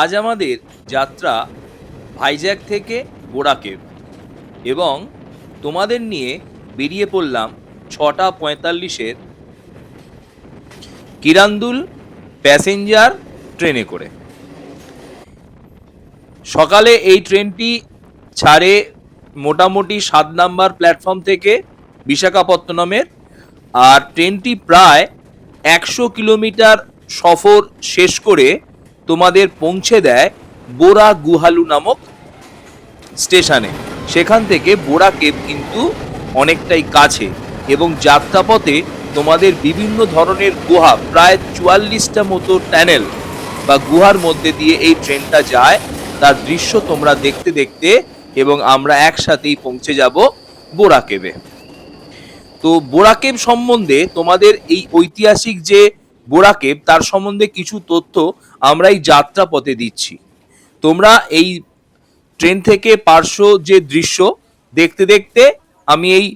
আজ আমাদের যাত্রা ভাইজ্যাক থেকে বোরাকেব এবং তোমাদের নিয়ে বেরিয়ে পড়লাম ছটা পঁয়তাল্লিশের কিরান্দুল প্যাসেঞ্জার ট্রেনে করে। সকালে এই ট্রেনটি ছাড়ে মোটামুটি সাত নাম্বার প্ল্যাটফর্ম থেকে বিশাখাপত্তনমের। আর ট্রেনটি প্রায় একশো কিলোমিটার সফর শেষ করে তোমাদের পৌঁছে দেয় বোরা গুহালু নামক স্টেশনে। সেখান থেকে বোরা কেব কিন্তু অনেকটাই কাছে এবং যাত্রাপথে তোমাদের বিভিন্ন ধরনের গুহা, প্রায় চুয়াল্লিশটা মতো ট্যানেল বা গুহার মধ্যে দিয়ে এই ট্রেনটা যায়। তার দৃশ্য তোমরা দেখতে দেখতে এবং আমরা একসাথেই পৌঁছে যাব বোরা কেবে তো বোরাকেব সম্বন্ধে তোমাদের এই ঐতিহাসিক যে বোরাকেব, তার সম্বন্ধে কিছু তথ্য আমরা এই যাত্রা পথে দিচ্ছি। তোমরা এই ট্রেন থেকে পার্শ্ব যে দৃশ্য, দেখতে দেখতে আমি এই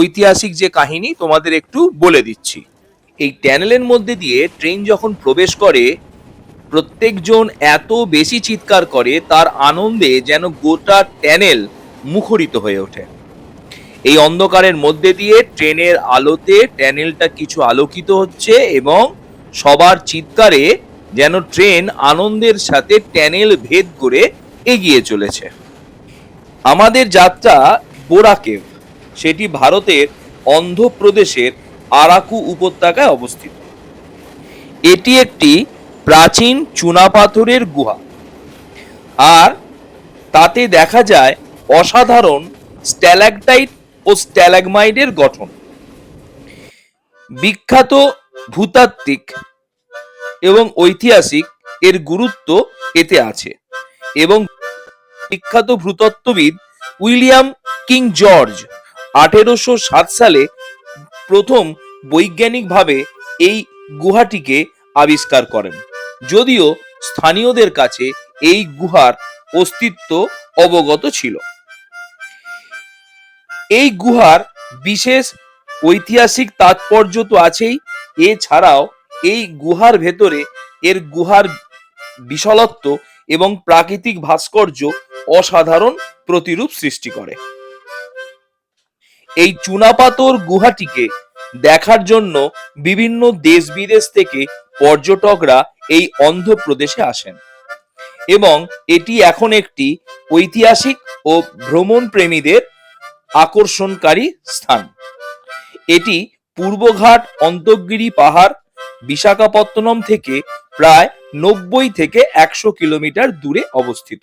ঐতিহাসিক যে কাহিনী তোমাদের একটু বলে দিচ্ছি। এই ট্যানেলের মধ্যে দিয়ে ট্রেন যখন প্রবেশ করে, প্রত্যেকজন এত বেশি চিৎকার করে, তার আনন্দে যেন গোটা ট্যানেল মুখরিত হয়ে ওঠে। এই অন্ধকারের মধ্যে দিয়ে ট্রেনের আলোতে ট্যানেলটা কিছু আলোকিত হচ্ছে এবং সবার চিৎকারে যেন ট্রেন আনন্দের সাথে ট্যানেল ভেদ করে এগিয়ে চলেছে। আমাদের যাত্রা বোরাকেভ, সেটি ভারতের অন্ধ্রপ্রদেশের আরাকু উপত্যকায় অবস্থিত। এটি একটি প্রাচীন চুনাপাথরের গুহা। আর তাতে দেখা যায় অসাধারণ স্ট্যালাকটাইট ও স্ট্যালাগমাইটের গঠন। বিখ্যাত ভূতাত্ত্বিক এবং ঐতিহাসিক এর গুরুত্ব এতে আছে এবং বিখ্যাত ভূতত্ত্ববিদ উইলিয়াম কিং জর্জ আঠেরোশো সাত সালে প্রথম বৈজ্ঞানিকভাবে এই গুহাটিকে আবিষ্কার করেন। যদিও স্থানীয়দের কাছে এই গুহার অস্তিত্ব অবগত ছিল। এই গুহার বিশেষ ঐতিহাসিক তাৎপর্য তো আছেই। এছাড়াও এই গুহার ভেতরে এর গুহার বিশালত্ব এবং প্রাকৃতিক ভাস্কর্য অসাধারণ প্রতিরূপ সৃষ্টি করে। এই চুনাপাতর গুহাটিকে দেখার জন্য বিভিন্ন দেশ বিদেশ থেকে পর্যটকরা এই অন্ধ্রপ্রদেশে আসেন এবং এটি এখন একটি ঐতিহাসিক ও ভ্রমণ প্রেমীদের আকর্ষণকারী স্থান। এটি পূর্বঘাট অন্তর্গিরি পাহাড় বিশাখাপত্তনম থেকে প্রায় নব্বই থেকে একশো কিলোমিটার দূরে অবস্থিত।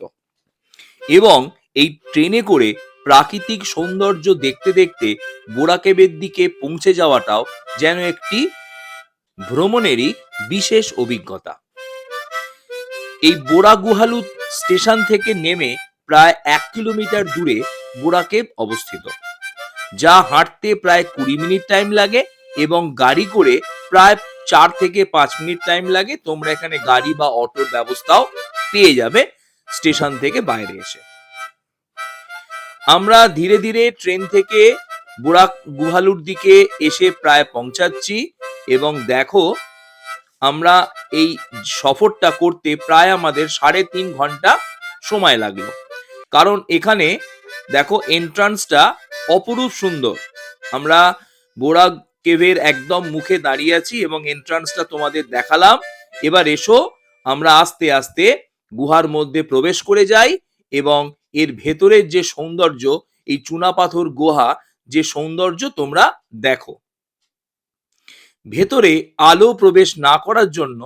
এবং এই ট্রেনে করে প্রাকৃতিক সৌন্দর্য দেখতে দেখতে বোরাকেবের দিকে পৌঁছে যাওয়াটাও যেন একটি ভ্রমণেরই বিশেষ অভিজ্ঞতা। এই বোরা গুহালু স্টেশন থেকে নেমে প্রায় এক কিলোমিটার দূরে বোরাকেব অবস্থিত, যা হাঁটতে প্রায় কুড়ি মিনিট টাইম লাগে এবং গাড়ি করে প্রায় চার থেকে পাঁচ মিনিট টাইম লাগে। তোমরা এখানে গাড়ি বা অটোর ব্যবস্থাও পেয়ে যাবে স্টেশন থেকে বাইরে এসে। আমরা ধীরে ধীরে ট্রেন থেকে বুড়াক গুহালুর দিকে এসে প্রায় পৌঁছাচ্ছি এবং দেখো আমরা এই সফরটা করতে প্রায় আমাদের সাড়ে তিন ঘণ্টা সময় লাগল। কারণ এখানে দেখো এন্ট্রান্সটা অপরূপ সুন্দর। আমরা বোরা কেভের একদম মুখে দাঁড়িয়ে আছি এবং এন্ট্রান্সটা তোমাদের দেখালাম। এবার এসো, আমরা আস্তে আস্তে গুহার মধ্যে প্রবেশ করে যাই এবং এর ভেতরের যে সৌন্দর্য, এই চুনাপাথর গুহা, যে সৌন্দর্য তোমরা দেখো। ভেতরে আলো প্রবেশ না করার জন্য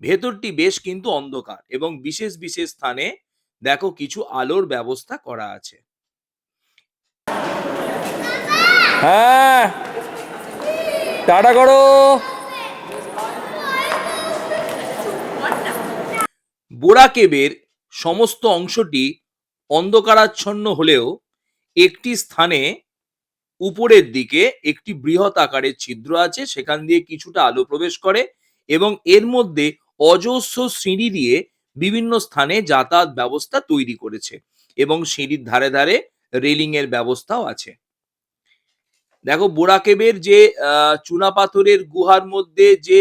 ভেতরটি বেশ কিন্তু অন্ধকার এবং বিশেষ বিশেষ স্থানে দেখো কিছু আলোর ব্যবস্থা করা আছে। হ্যাঁ। টাটা করো। বোরা কেবের সমস্ত অংশটি অন্ধকারাচ্ছন্ন হলেও একটি স্থানে উপরের দিকে একটি বৃহৎ আকারের ছিদ্র আছে, সেখান দিয়ে কিছুটা আলো প্রবেশ করে এবং এর মধ্যে অজস্র সিঁড়ি দিয়ে বিভিন্ন স্থানে যাতায়াত ব্যবস্থা তৈরি করেছে এবং সিঁড়ির ধারে ধারে রেলিং এর ব্যবস্থাও আছে। দেখো বোরাকেবের যে চুনাপাথরের গুহার মধ্যে যে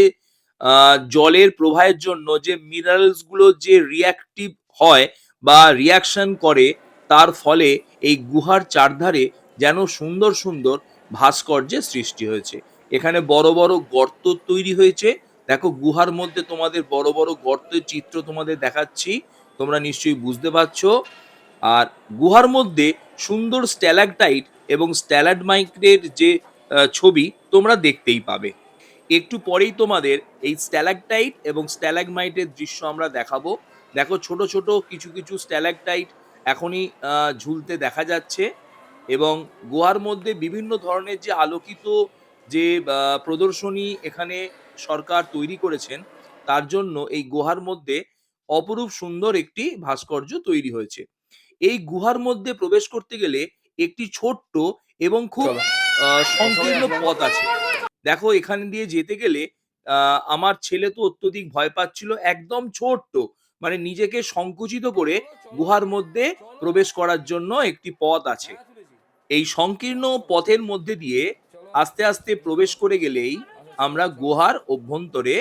জলের প্রবাহের জন্য যে মিনারেলসগুলো যে রিয়াক্টিভ হয় বা রিয়াকশন করে, তার ফলে এই গুহার চারধারে যেন সুন্দর সুন্দর ভাস্কর্যের সৃষ্টি হয়েছে। এখানে বড় বড় গর্ত তৈরি হয়েছে। দেখো গুহার মধ্যে তোমাদের বড় বড় গর্তের চিত্র তোমাদের দেখাচ্ছি, তোমরা নিশ্চয়ই বুঝতে পারছ। আর গুহার মধ্যে সুন্দর স্ট্যালাকটাইট এবং স্ট্যালাডমাইটের যে ছবি তোমরা দেখতেই পাবে। একটু পরেই তোমাদের এই স্ট্যালাকটাইট এবং স্ট্যালাগমাইটের দৃশ্য আমরা দেখাবো। দেখো ছোট ছোট কিছু কিছু স্ট্যালাকটাইট এখনই ঝুলতে দেখা যাচ্ছে এবং গুহার মধ্যে বিভিন্ন ধরনের যে আলোকিত যে প্রদর্শনী এখানে সরকার তৈরি করেছেন, তার জন্য এই গুহার মধ্যে অপরূপ সুন্দর একটি ভাস্কর্য তৈরি হয়েছে। এই গুহার মধ্যে প্রবেশ করতে গেলে একটি ছোট্ট এবং খুব সংকীর্ণ পথ আছে। দেখো এখান দিয়ে যেতে গেলে আমার ছেলে তো অত্যধিক ভয় পাচ্ছিল একদম ছোট্ট। মানে নিজেকে সংকুচিত করে গুহার মধ্যে প্রবেশ করার জন্য একটি পথ আছে। এই সংকীর্ণ পথের মধ্যে দিয়ে আস্তে আস্তে প্রবেশ করে গেলেই আমরা গুহার অভ্যন্তরে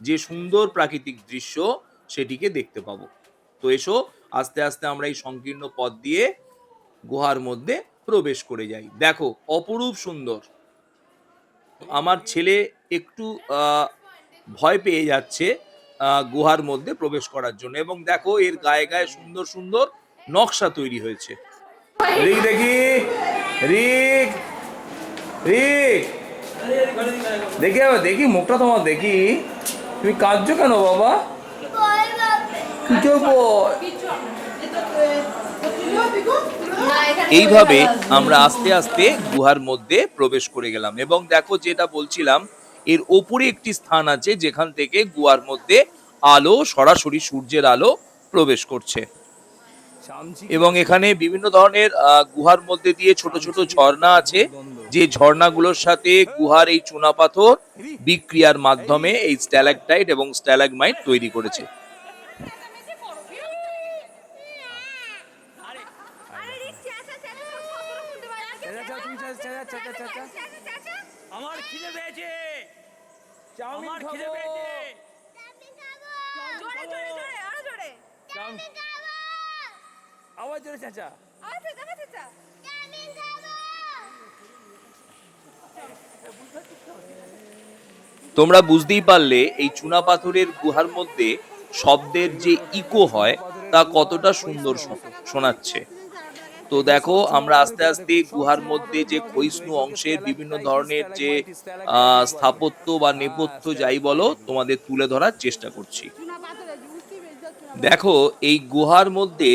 যে সুন্দর প্রাকৃতিক দৃশ্য সেটিকে দেখতে পাবো। তো এসো আস্তে আস্তে আমরা এই সংকীর্ণ পথ দিয়ে গুহার মধ্যে প্রবেশ করে যাই। দেখো অপরূপ সুন্দর। আমার ছেলে একটু ভয় পেয়ে যাচ্ছে আহ, গুহার মধ্যে প্রবেশ করার জন্য। এবং দেখো এর গায়ে গায়ে সুন্দর সুন্দর নকশা তৈরি হয়েছে। রিক দেখি। রিক! রিক! দেখি দেখি মুখটা তোমার দেখি। তুমি কাঁদছো কেন বাবা? কিছু বল এইভাবে আমরা আস্তে আস্তে গুহার মধ্যে প্রবেশ করে গেলাম। এবং দেখো যেটা বলছিলাম, এর ওপরে একটি স্থান আছে যেখান থেকে গুহার মধ্যে আলো, সরাসরি সূর্যের আলো প্রবেশ করছে। এবং এখানে বিভিন্ন ধরনের গুহার মধ্যে দিয়ে ছোট ছোট ঝর্ণা আছে। যে ঝর্ণাগুলোর সাথে গুহার এই চুনাপাথর বিক্রিয়ার মাধ্যমে এই স্ট্যালাকটাইট এবং স্ট্যালাগমাইট তৈরি করেছে। আমার খিদে পেয়েছে। চাউমিন আমার খিদে পেয়েছে। জোরে জোরে জোরে আরও জোরে। আবার জোরে চাচা। তোমরা বুঝতেই পারলে এই চুনা পাথরের গুহার মধ্যে শব্দের যে ইকো হয় তা কতটা সুন্দর শোনাচ্ছে। তো দেখো, আমরা আস্তে আস্তে গুহার মধ্যে যে ক্ষয়িষ্ণু অংশের বিভিন্ন ধরনের যে স্থাপত্য বা নেপথ্য যাই বলো, তোমাদের তুলে ধরার চেষ্টা করছি। দেখো, এই গুহার মধ্যে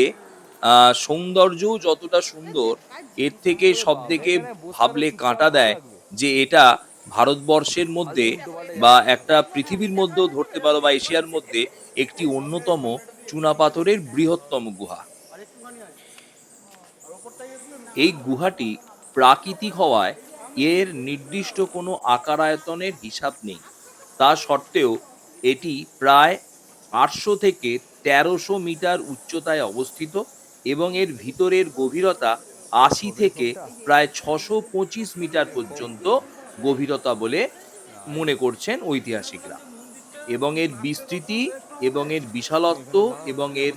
সৌন্দর্য যতটা সুন্দর, এর থেকে সব থেকে ভাবলে কাঁটা দেয় যে এটা ভারতবর্ষের মধ্যে বা একটা পৃথিবীর মধ্যেও ধরতে পারো বা এশিয়ার মধ্যে একটি অন্যতম চুনাপাথরের বৃহত্তম গুহা। এই গুহাটি প্রাকৃতিক হওয়ায় এর নির্দিষ্ট কোনো আকার আয়তনের হিসাব নেই। তা সত্ত্বেও এটি প্রায় আটশো থেকে তেরোশো মিটার উচ্চতায় অবস্থিত এবং এর ভিতরের গভীরতা আশি থেকে প্রায় ছশো পঁচিশ মিটার পর্যন্ত গভীরতা বলে মনে করছেন ঐতিহাসিকরা। এবং এর বিস্তৃতি এবং এর বিশালত্ব এবং এর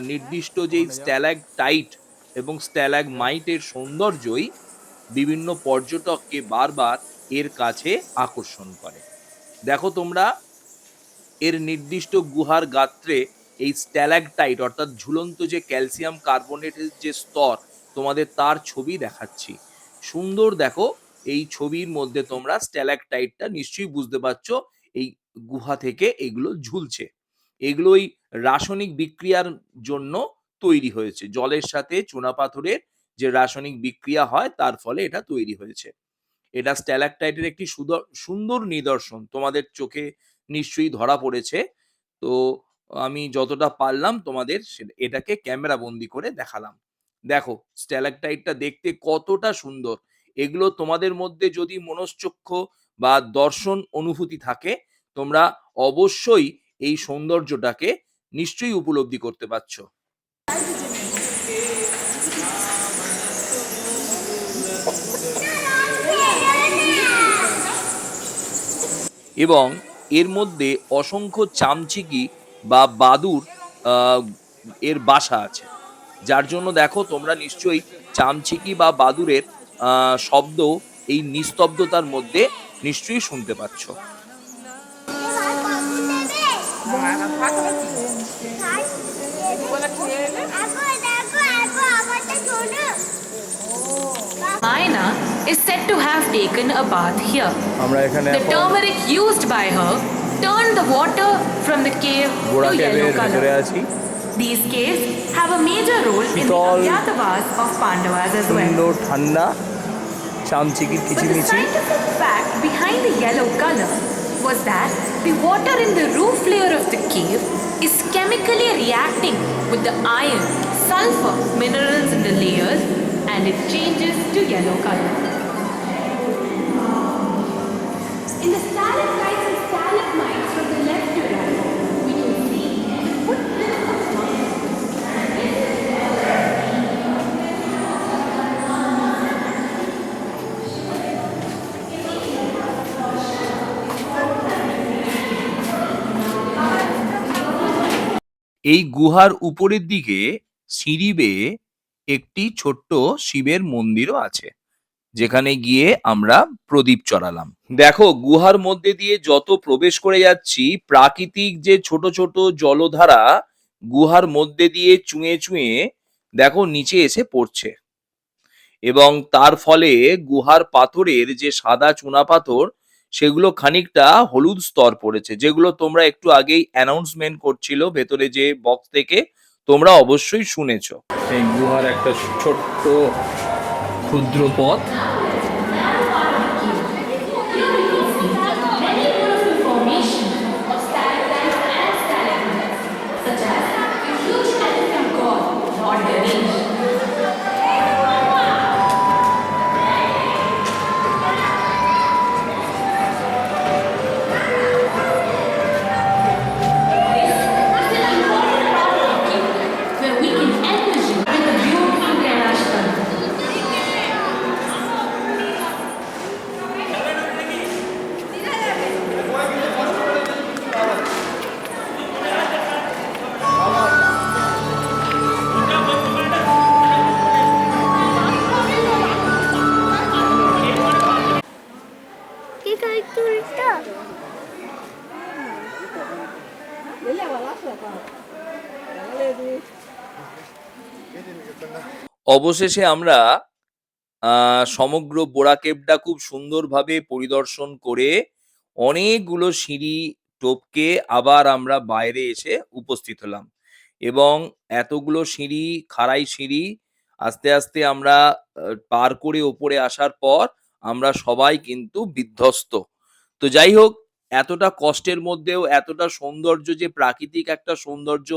নির্দিষ্ট যেই স্ট্যালাগ টাইট এবং স্ট্যালাগ মাইটের সৌন্দর্যই বিভিন্ন পর্যটককে বারবার এর কাছে আকর্ষণ করে। দেখো তোমরা, এর নির্দিষ্ট গুহার গাত্রে এই স্ট্যালাগটাইট, অর্থাৎ ঝুলন্ত যে ক্যালসিয়াম কার্বনেটের যে স্তর, তোমাদের তার ছবি দেখাচ্ছি। সুন্দর দেখো, এই ছবির মধ্যে তোমরা স্ট্যালাকটাইটটা নিশ্চয়ই বুঝতে পারছ, এই গুহা থেকে এগুলো ঝুলছে। এগুলো ওই রাসায়নিক বিক্রিয়ার জন্য তৈরি হয়েছে। জলের সাথে চুনাপাথরের যে রাসায়নিক বিক্রিয়া হয়, তার ফলে এটা তৈরি হয়েছে। এটা স্ট্যালাকটাইটের একটি সুন্দর নিদর্শন। তোমাদের চোখে নিশ্চয়ই ধরা পড়েছে। তো আমি যতটা পারলাম তোমাদের এটাকে ক্যামেরা বন্দি করে দেখালাম। দেখো, স্ট্যালাকটাইটটা দেখতে কতটা সুন্দর। এগুলো তোমাদের মধ্যে যদি মনশ্চক্ষু বা দর্শন অনুভূতি থাকে, তোমরা অবশ্যই এই সৌন্দর্যটাকে নিশ্চয়ই উপলব্ধি করতে পারছ। এবং এর মধ্যে অসংখ্য চামচিকি বা বাদুর এর বাসা আছে। যার জন্য দেখো তোমরা নিশ্চয়ই চামচিকি বা বাদুরের শব্দ এই নিস্তব্ধতার মধ্যে নিশ্চয়ই শুনতে পাচ্ছ। Aina is said to have taken a bath here. আমরা এখানে The এখন turmeric used by her turned the water from the cave গোড়া to yellow কেবের ভেতরে color. আছি These caves have a major role in the শীতল, Agyatavas of Pandavas as well. সুন্দর ঠান্ডা চামচিকির But the কিচিমিচি scientific fact behind the yellow color was that the water in the roof layer of the cave is chemically reacting with the iron, sulfur minerals in the layers and it changes to yellow color. এই গুহার উপরের দিকে সিঁড়ি বেয়ে একটি ছোট্ট শিবের মন্দিরও আছে। যেখানে গিয়ে আমরা প্রদীপ চড়ালাম। দেখো, গুহার মধ্যে দিয়ে যত প্রবেশ করে যাচ্ছি, প্রাকৃতিক যে ছোট ছোট জলধারা গুহার মধ্যে দিয়ে চুঁয়ে চুঁয়ে দেখো, নিচে এসে পড়ছে। এবং তার ফলে গুহার পাথরের যে সাদা চুনা পাথর, সেগুলো খানিকটা হলুদ স্তর পড়েছে, যেগুলো তোমরা একটু আগেই অ্যানাউন্সমেন্ট করছিল ভেতরে যে বক্স থেকে, তোমরা অবশ্যই শুনেছো। এই গুহার একটা ছোট্ট ক্ষুদ্র পথ অবশেষে আমরা সমগ্র বোরা কেভটা খুব সুন্দরভাবে পরিদর্শন করে অনেকগুলো সিঁড়ি টপকে আবার আমরা বাইরে এসে উপস্থিত হলাম। এবং এতগুলো সিঁড়ি, খাড়াই সিঁড়ি আস্তে আস্তে আমরা পার করে ওপরে আসার পর আমরা সবাই কিন্তু বিধ্বস্ত। তো যাই হোক, এতটা কষ্টের মধ্যেও এতটা সৌন্দর্য যে প্রাকৃতিক একটা সৌন্দর্য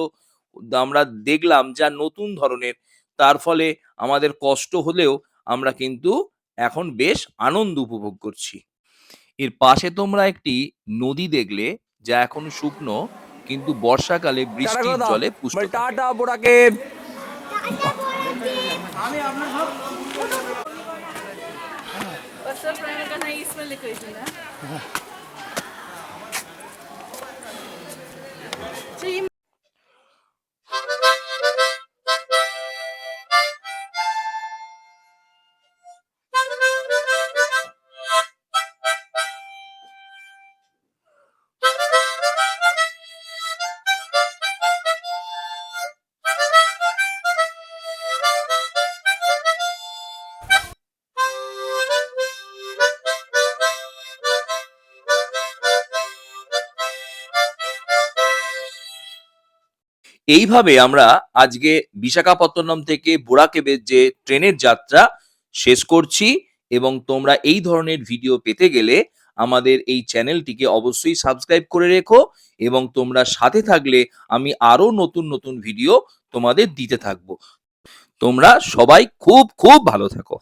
আমরা দেখলাম যা নতুন ধরনের তার ফলে আমাদের কষ্ট হলেও আমরা কিন্তু এখন বেশ আনন্দ উপভোগ করছি। এর পাশে তোমরা একটি নদী দেখলে যা এখন শুকনো কিন্তু বর্ষাকালে বৃষ্টির জলে পুষ্ট। টাটা বোড়াকে এইভাবে আমরা আজকে বিশাখাপত্তনম থেকে বোরাকেবের যে ট্রেনের যাত্রা শেষ করছি এবং তোমরা এই ধরনের ভিডিও পেতে গেলে আমাদের এই চ্যানেলটিকে অবশ্যই সাবস্ক্রাইব করে রেখো এবং তোমরা সাথে থাকলে আমি আরও নতুন নতুন ভিডিও তোমাদের দিতে থাকব। তোমরা সবাই খুব খুব ভালো থাকো।